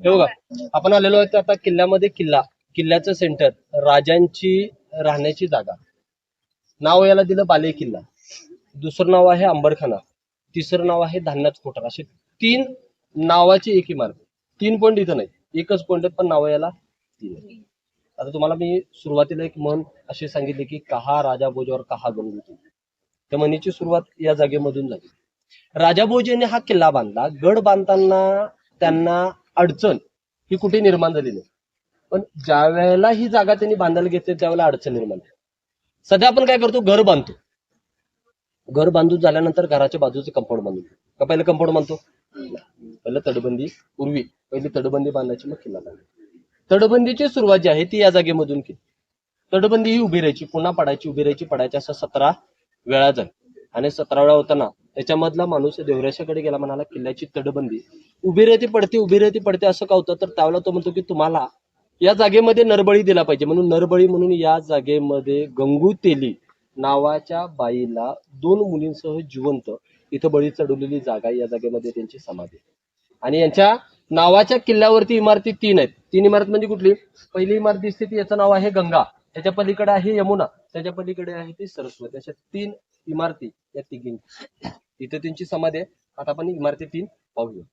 हे बघा आपण आलेलो आहे आता किल्ल्यामध्ये किल्ला. किल्ल्याचं सेंटर राजांची राहण्याची जागा. नाव याला दिलं बाले किल्ला. दुसरं नाव आहे अंबरखाना. तिसरं नाव आहे धान्याच कोठार. असे तीन नावाची एक इमारत. तीन पॉईंट इथं नाही एकच पॉईंट आहेत पण नाव याला तीन आता तुम्हाला मी सुरुवातीला एक म्हण अशी सांगितले की कहा राजा भोजावर कहा गंगूती त्या म्हणीची सुरुवात या जागेमधून झाली. राजा यांनी हा किल्ला बांधला. गड बांधताना त्यांना अडचण ही कुठे निर्माण झाली नाही. पण ज्या वेळेला ही जागा त्यांनी बांधायला घेतली त्यावेळेला अडचण निर्माण झाली. सध्या आपण काय करतो? घर बांधतो. घर बांधून झाल्यानंतर घराच्या बाजूचे कंपाऊंड बांधतो का पहिलं कंपाऊंड बांधतो? पहिलं तटबंदी पूर्वी पहिली तटबंदी बांधायची मग किल्ला बांधायचा. तटबंदीची सुरुवात जी आहे ती या जागेमधून केली. तटबंदी ही उभी राहायची पुन्हा पडायची उभी राहायची पडायची असं सतरा वेळा जाईल आणि सतरा वेळा होताना त्याच्यामधला माणूस देवराशाकडे गेला म्हणाला किल्ल्याची तटबंदी. उभी रेती पडते उभी रेती पडते असं का होतं तर त्यावेळेला तो म्हणतो की तुम्हाला या जागेमध्ये नरबळी दिला पाहिजे. म्हणून नरबळी म्हणून या जागेमध्ये गंगू तेली नावाच्या बाईला दोन मुलींसह जिवंत. इथं बळी चढवलेली जागा या जागेमध्ये त्यांची समाधी आणि यांच्या नावाच्या किल्ल्यावरती इमारती तीन आहेत. तीन इमारत म्हणजे कुठली? पहिली इमारत दिसते ती याचं नाव आहे गंगा. त्याच्या पलीकडे आहे यमुना. त्याच्या पलीकडे आहे ती सरस्वती. अशा तीन इमारती या तिघी तिथे त्यांची समाधी आहे. आता आपण इमारती तीन पाहूया.